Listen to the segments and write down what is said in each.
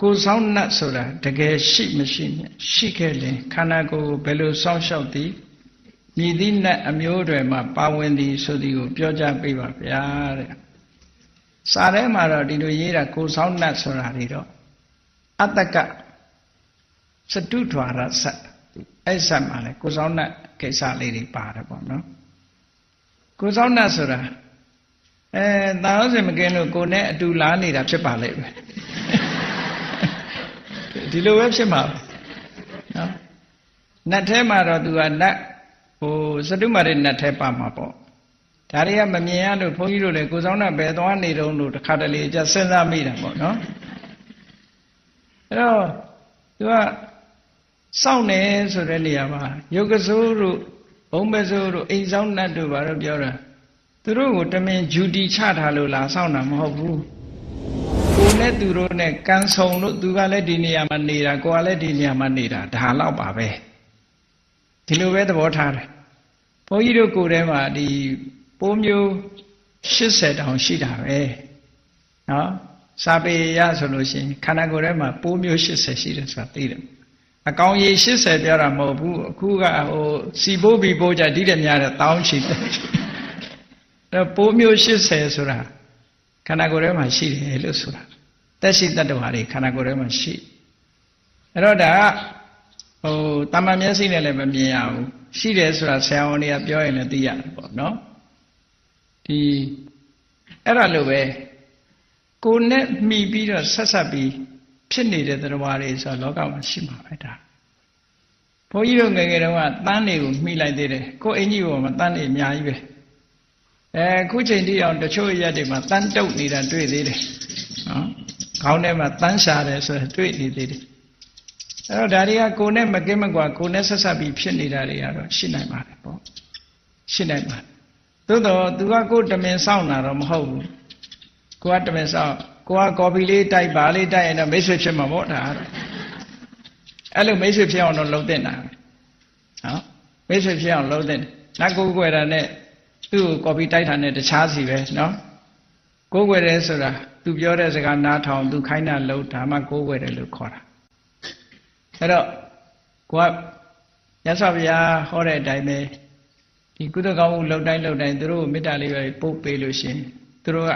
ကိုယ်ဆောင်နှတ်ဆိုတာတကယ်ရှိမရှိနဲ့ရှိခဲ့ရင်ခန္ဓာကိုယ်ကိုဘယ်လိုစောင့်ရှောက်သည်မြည်သည့်နှတ်အမျိုးတွေမှာပါဝင်သည်ဆိုသည်ကိုပြောကြပေးပါဗျာတဲ့စာထဲမှာတော့ဒီလိုရေးတာကိုယ်ဆောင်နှတ်ဆိုတာတွေတော့အတ္တကစတုထွာရဆက်အဲ့ဆက်မှာလေကိုယ်ဆောင်နှတ်ကိစ္စလေးတွေပါတယ်ပေါ့နော်ကိုယ်ဆောင်နှတ်ဆိုတာအဲတာဝစင်မကင်းလို့ကိုယ်နဲ့အတူလာနေတာဖြစ်ပါလိမ့်မယ် ဒီလိုပဲဖြစ်မှာနော်နတ်ထဲမှာတော့သူကနတ်ဟိုစတုမာရိနတ်ထဲပါမှာပေါ့ဒါတွေကမမြင်ရလို့ဘုန်းကြီးတို့လည်းကိုယ်ဆောင်နှတ်ပဲသွားနေတုံးလို့တစ်ခါတလေကြစဉ်းစားမိတာပေါ့နော်အဲ့တော့သူကစောင့်နေဆိုတဲ့နေရာမှာယုတ်ကစိုးတို့ဘုံပစိုးတို့အိမ်ဆောင်နတ်တို့ဘာလို့ပြောတာသူတို့ကိုတမင်ဂျူတီချထားလို့လားစောင့်တာမဟုတ်ဘူးကို နဲ့သူတို့နဲ့ကန်ဆုံလို့သူကလည်းဒီနေရာမှာနေတာကိုကလည်းဒီနေရာမှာနေတာဒါတော့ပါပဲဒီလိုပဲသဘောထားတယ်ဘုန်းကြီးတို့ကိုယ်ထဲမှာဒီပိုးမျိုး80တောင်ရှိတာပဲနော်စာပေရဆိုလို့ရှိရင်ခန္ဓာကိုယ်ထဲမှာပိုးမျိုး80ရှိတယ်ဆိုတာသိတယ်အကောင်ရေ80ပြောတာမဟုတ်ဘူးအခုကဟိုစီပိုးဘီပိုးကြဒီတဲ့များတဲ့တောင်းချီတယ်အဲပိုးမျိုး80ဆိုတာခန္ဓာကိုယ်ထဲမှာရှိတယ်လို့ဆိုတာ တက်ရှိတတ္တဝါတွေခန္ဓာကိုယ်ထဲမှာရှိအဲ့တော့ဒါကဟိုတမန်မျက်စိနဲ့လည်းမမြင်ရဘူးရှိတယ်ဆိုတာဆရာဝန်တွေကပြောရင်လည်းသိရတယ်ပေါ့နော်ဒီအဲ့ဒါလိုပဲကိုယ်နဲ့မှီပြီးတော့ဆက်ဆက်ပြီးဖြစ်နေတဲ့သတ္တဝါတွေဆိုတော့လောကမှာရှိမှာပဲဒါဘုန်းကြီးတို့ငယ်ငယ်တုန်းကတန်းတွေကိုမှီလိုက်သေးတယ်ကိုယ်အင်ကြီးပေါ်မှာတန်းတွေအများကြီးပဲအဲခုချိန်တိအောင်တချို့ရက်တွေမှာတန်းတုပ်နေတာတွေ့သေးတယ်နော် ခေါင်းထဲမှာတန်းရှာတယ်ဆိုတော့တွေ့နေသေးတယ်အဲ့တော့ဒါတွေကကိုယ်နဲ့မကင်းမကွာကိုယ်နဲ့ဆက်ဆက်ပြီးဖြစ်နေတာတွေကတော့ရှိနိုင်ပါတယ်ပေါ့ရှိနိုင်ပါတယ်သို့တော့သူကကိုယ်တမင်စောင့်တာတော့မဟုတ်ဘူးကိုကတမင်စောင့်ကိုကကော်ပီလေးတိုက်ပါလေးတိုက်ရင်တော့မိတ်ဆွေဖြစ်မှာပေါ့ဒါကတော့အဲ့လိုမိတ်ဆွေဖြစ်အောင်တော့လုံးတဲ့တာနော်မိတ်ဆွေဖြစ်အောင်လုံးတဲ့လက်ကိုကိုွယ်တာနဲ့သူ့ကိုကော်ပီတိုက်တာနဲ့တခြားစီပဲနော် ကိုကိုွယ်တယ်ဆိုတာသူပြောတဲ့စကားနားထောင်သူခိုင်းတာလုံးဒါမှကိုကိုွယ်တယ်လို့ခေါ်တာအဲ့တော့ကိုကမြတ်စွာဘုရားဟောတဲ့အတိုင်းပဲဒီကုသကောင်းမှုလှုပ်တိုင်းလှုပ်တိုင်းသူတို့မေတ္တာလေးပဲပို့ပေးလို့ရှင်သူတို့က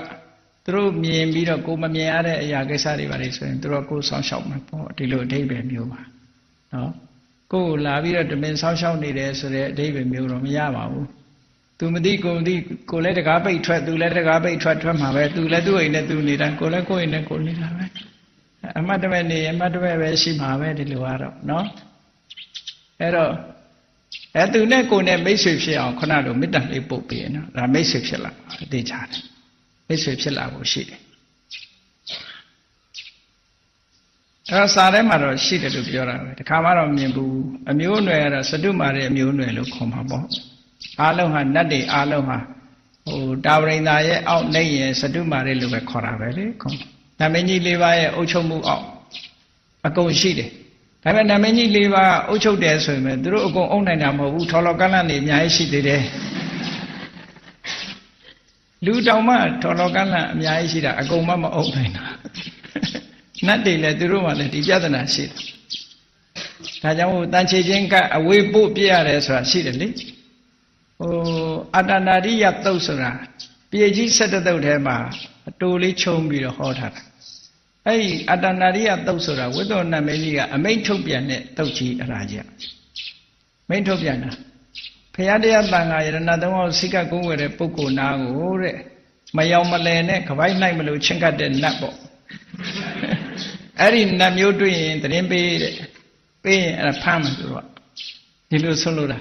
သူတို့မြင်ပြီးတော့ကိုမမြင်ရတဲ့အရာကိစ္စတွေပါလေဆိုရင်သူတို့ကိုဆောင်းရှောက်မှာပေါ့ဒီလိုအဓိပ္ပာယ်မျိုးပါနော်ကိုကိုလာပြီးတော့တမင်ဆောင်းရှောက်နေတယ်ဆိုတဲ့အဓိပ္ပာယ်မျိုးတော့မရပါဘူး သူမသိကိုမသိကိုလည်းတကားပိတ်ထွက်သူလည်းတကားပိတ်ထွက်ထွက်မှာပဲသူလည်းသူ့အိမ်နဲ့သူနေတာကိုလည်းကိုယ့်အိမ်နဲ့ကိုနေတာပဲအမတ်တမဲ့နေအမတ်တမဲ့ပဲရှိမှာပဲဒီလိုကတော့နော်အဲ့တော့အဲသူနဲ့ကိုနဲ့မိတ်ဆွေဖြစ်အောင်ခုနလိုမေတ္တာလေးပုတ်ပေးနော်ဒါမိတ်ဆွေဖြစ်လာတေချာတယ်မိတ်ဆွေဖြစ်လာဖို့ရှိတယ်အဲတော့စာထဲမှာတော့ရှိတယ်လို့ပြောတာပဲတခါမှတော့မြင်ဘူးအမျိုးအနွယ်ကတော့စတုမာရဲ့အမျိုးအနွယ်လို့ခေါ်မှာပေါ့ အားလုံးဟာနတ်တွေအားလုံးဟာဟိုတာဝရိန်သာရဲ့အောက်နေရင်စတုမာရဲ့လို့ပဲခေါ်တာပဲလေခေါ်နာမည်ကြီး၄ပါးရဲ့အုပ်ချုပ်မှုအောက်အကုန်ရှိတယ်ဒါပေမဲ့နာမည်ကြီး၄ပါးအုပ်ချုပ်တယ်ဆိုရင်သူတို့အကုန်အုပ်နိုင်တာမဟုတ်ဘူးထော်လောကလန့်နေအများကြီးရှိသေးတယ်လူတောင်မှထော်လောကလန့်အများကြီးရှိတာအကုန်မှမအုပ်နိုင်တာနတ်တွေလည်းသူတို့မှလည်းဒီပြဿနာရှိတယ်ဒါကြောင့်ဟိုတန်ချေချင်းကအဝေးပို့ပြရတယ်ဆိုတာရှိတယ်လေ ဟိုအတ္တနာရိယသုတ်ဆိုတာပြေကြီး၁၇သုတ်ထဲမှာအတူလေးခြုံပြီးတော့ဟောထားတာအဲ့ဒီအတ္တနာရိယသုတ်ဆိုတာဝိသောနမင်းကြီးကအမိန့်ထုတ်ပြန်တဲ့သုတ်ကြီးအရာကြီးမိန့်ထုတ်ပြန်တာဖရာတရားတန်ခါယရဏသုံးအောင်စိကကုန်းဝယ်တဲ့ပုဂ္ဂိုလ်နာကိုတဲ့မယောင်မလဲနဲ့ခပိုက်နိုင်မလို့ချင်းကတ်တဲ့နတ်ပေါ့အဲ့ဒီနတ်မျိုးတွေ့ရင်တရင်ပေးတဲ့ပေးရင်အဲ့ဒါဖမ်းမှာသူတို့ကဒီလိုဆုံးလို့တာ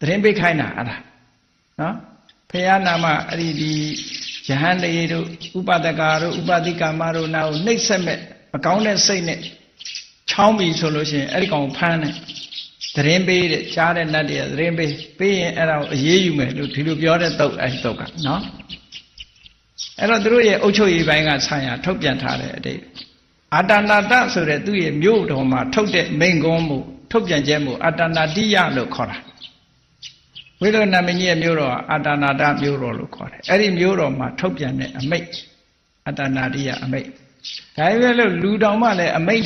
တရင်ပေးခိုင်းတာအဲ့ဒါ နော်ဖရာနာမအဲ့ဒီဒီယဟန်တေတို့ဥပဒကာတို့ဥပတိကာမတို့နာကိုနှိပ်ဆက်မဲ့မကောင်းတဲ့စိတ်နဲ့ချောင်းပြီဆိုလို့ရှိရင်အဲ့ဒီကောင်ဖမ်းတယ်သတင်းပေးတဲ့ကြားတဲ့နတ်တွေကသတင်းပေးပေးရင်အဲ့ဒါကိုအေးအေးယူမယ်လို့ဒီလိုပြောတဲ့တုတ်အဲ့ဒီတုတ်ကနော်အဲ့တော့သူတို့ရဲ့အုတ်ချုပ်ရေးပိုင်းကဆံရထုတ်ပြန်ထားတဲ့အတိတ်အာတနာတဆိုတဲ့သူ့ရဲ့မြို့တော်မှာထုတ်တဲ့မိန်ကုန်းမှုထုတ်ပြန်ချက်မှုအာတနာတိယလို့ခေါ်တာ ဝိရဏမင်းကြီးရဲ့မြို့တော်အာတနာတမြို့တော်လို့ခေါ်တယ်အဲ့ဒီမြို့တော်မှာထုတ်ပြန်တဲ့အမိတ်အာတနာတိယအမိတ်ဒါပဲလို့လူတောင်မှလည်းအမိတ်